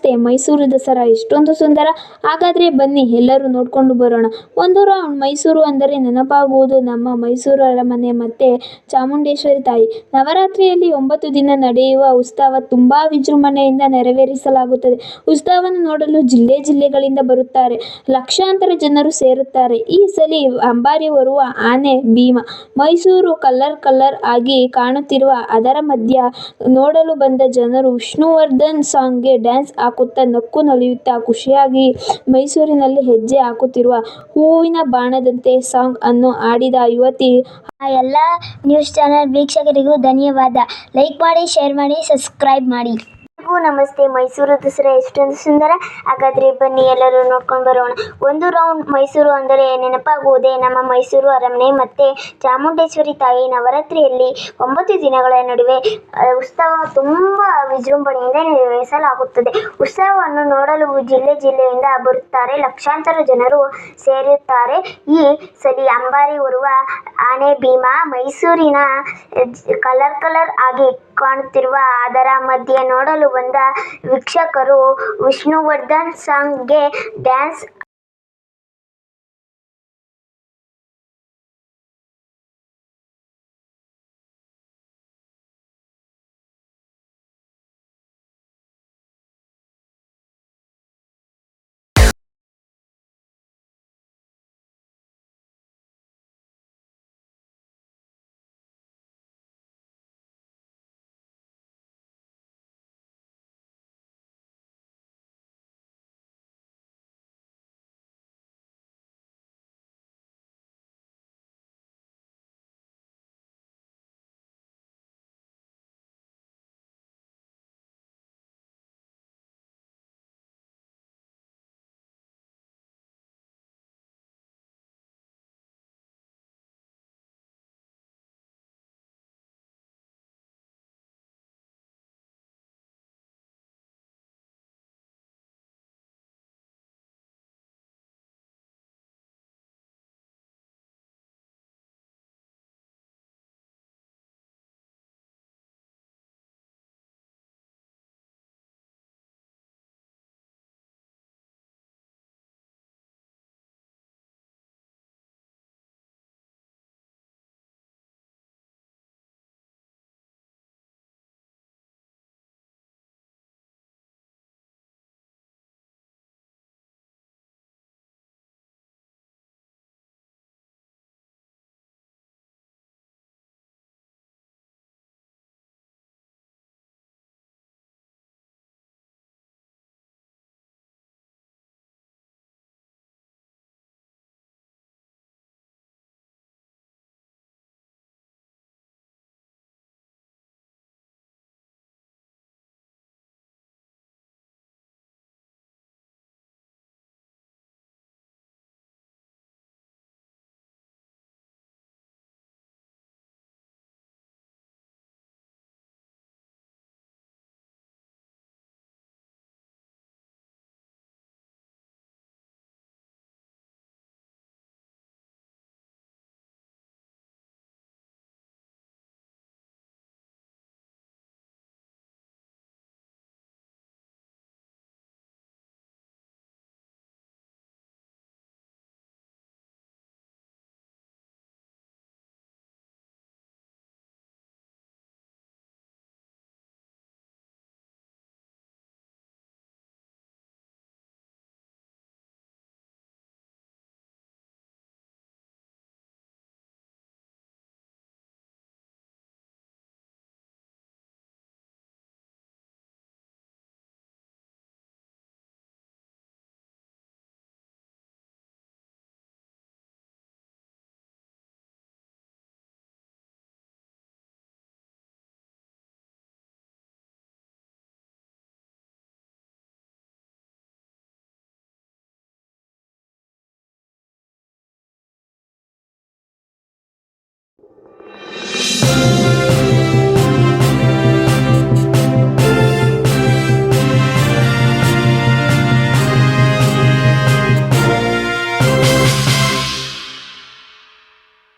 ಮೈಸೂರು ದಸರಾ. ಎಷ್ಟೊಂದು ಸುಂದರ. ಹಾಗಾದ್ರೆ ಬನ್ನಿ, ಎಲ್ಲರೂ ನೋಡಿಕೊಂಡು ಬರೋಣ. ಒಂದು ರೌಂಡ್ ಮೈಸೂರು ಅಂದರೆ ನೆನಪಾಗುವುದು ನಮ್ಮ ಮೈಸೂರು ಅರಮನೆ ಮತ್ತೆ ಚಾಮುಂಡೇಶ್ವರಿ ತಾಯಿ. ನವರಾತ್ರಿಯಲ್ಲಿ ಒಂಬತ್ತು ದಿನ ನಡೆಯುವ ಉತ್ಸವ ತುಂಬಾ ವಿಜೃಂಭಣೆಯಿಂದ ನೆರವೇರಿಸಲಾಗುತ್ತದೆ. ಉತ್ಸವವನ್ನು ನೋಡಲು ಜಿಲ್ಲೆ ಜಿಲ್ಲೆಗಳಿಂದ ಬರುತ್ತಾರೆ. ಲಕ್ಷಾಂತರ ಜನರು ಸೇರುತ್ತಾರೆ. ಈ ಸಲ ಅಂಬಾರಿ ಹೊರುವ ಆನೆ ಭೀಮ. ಮೈಸೂರು ಕಲರ್ ಕಲರ್ ಆಗಿ ಕಾಣುತ್ತಿರುವ ಅದರ ಮಧ್ಯ ನೋಡಲು ಬಂದ ಜನರು ವಿಷ್ಣುವರ್ಧನ್ ಸಾಂಗ್ಗೆ ಡ್ಯಾನ್ಸ್ ಹಾಕುತ್ತಾ ನಕ್ಕು ನಲಿಯುತ್ತಾ ಖುಷಿಯಾಗಿ ಮೈಸೂರಿನಲ್ಲಿ ಹೆಜ್ಜೆ ಹಾಕುತ್ತಿರುವ ಹೂವಿನ ಬಾಣದಂತೆ ಸಾಂಗ್ ಅನ್ನು ಆಡಿದ ಯುವತಿ, ಆ ಎಲ್ಲ ನ್ಯೂಸ್ ಚಾನೆಲ್ ವೀಕ್ಷಕರಿಗೂ ಧನ್ಯವಾದ. ಲೈಕ್ ಮಾಡಿ, ಶೇರ್ ಮಾಡಿ, ಸಬ್ಸ್ಕ್ರೈಬ್ ಮಾಡಿ. ಎಲ್ರಿಗೂ ನಮಸ್ತೆ. ಮೈಸೂರು ದಸರಾ ಎಷ್ಟೊಂದು ಸುಂದರ. ಹಾಗಾದ್ರೆ ಬನ್ನಿ, ಎಲ್ಲರೂ ನೋಡ್ಕೊಂಡು ಬರೋಣ. ಒಂದು ರೌಂಡ್ ಮೈಸೂರು ಅಂದರೆ ನೆನಪಾಗುವುದೇ ನಮ್ಮ ಮೈಸೂರು ಅರಮನೆ ಮತ್ತೆ ಚಾಮುಂಡೇಶ್ವರಿ ತಾಯಿ ನವರಾತ್ರಿಯಲ್ಲಿ ಒಂಬತ್ತು ದಿನಗಳ ನಡುವೆ ಉತ್ಸವ ತುಂಬ ವಿಜೃಂಭಣೆಯಿಂದ ನಿರ್ವಹಿಸಲಾಗುತ್ತದೆ ಉತ್ಸವವನ್ನು ನೋಡಲು ಜಿಲ್ಲೆ ಜಿಲ್ಲೆಯಿಂದ ಬರುತ್ತಾರೆ. ಲಕ್ಷಾಂತರ ಜನರು ಸೇರುತ್ತಾರೆ. ಈ ಸಲಿ ಅಂಬಾರಿ ಉರುವ ಆನೆ ಭೀಮಾ ಮೈಸೂರಿನ ಕಲರ್ ಕಲರ್ ಆಗಿ ಕಾಣುತ್ತಿರುವ ಅದರ ಮಧ್ಯೆ ನೋಡಲು ಬಂದ ವೀಕ್ಷಕರು ವಿಷ್ಣುವರ್ಧನ್ ಸಾಂಗ್ಗೆ ಡ್ಯಾನ್ಸ್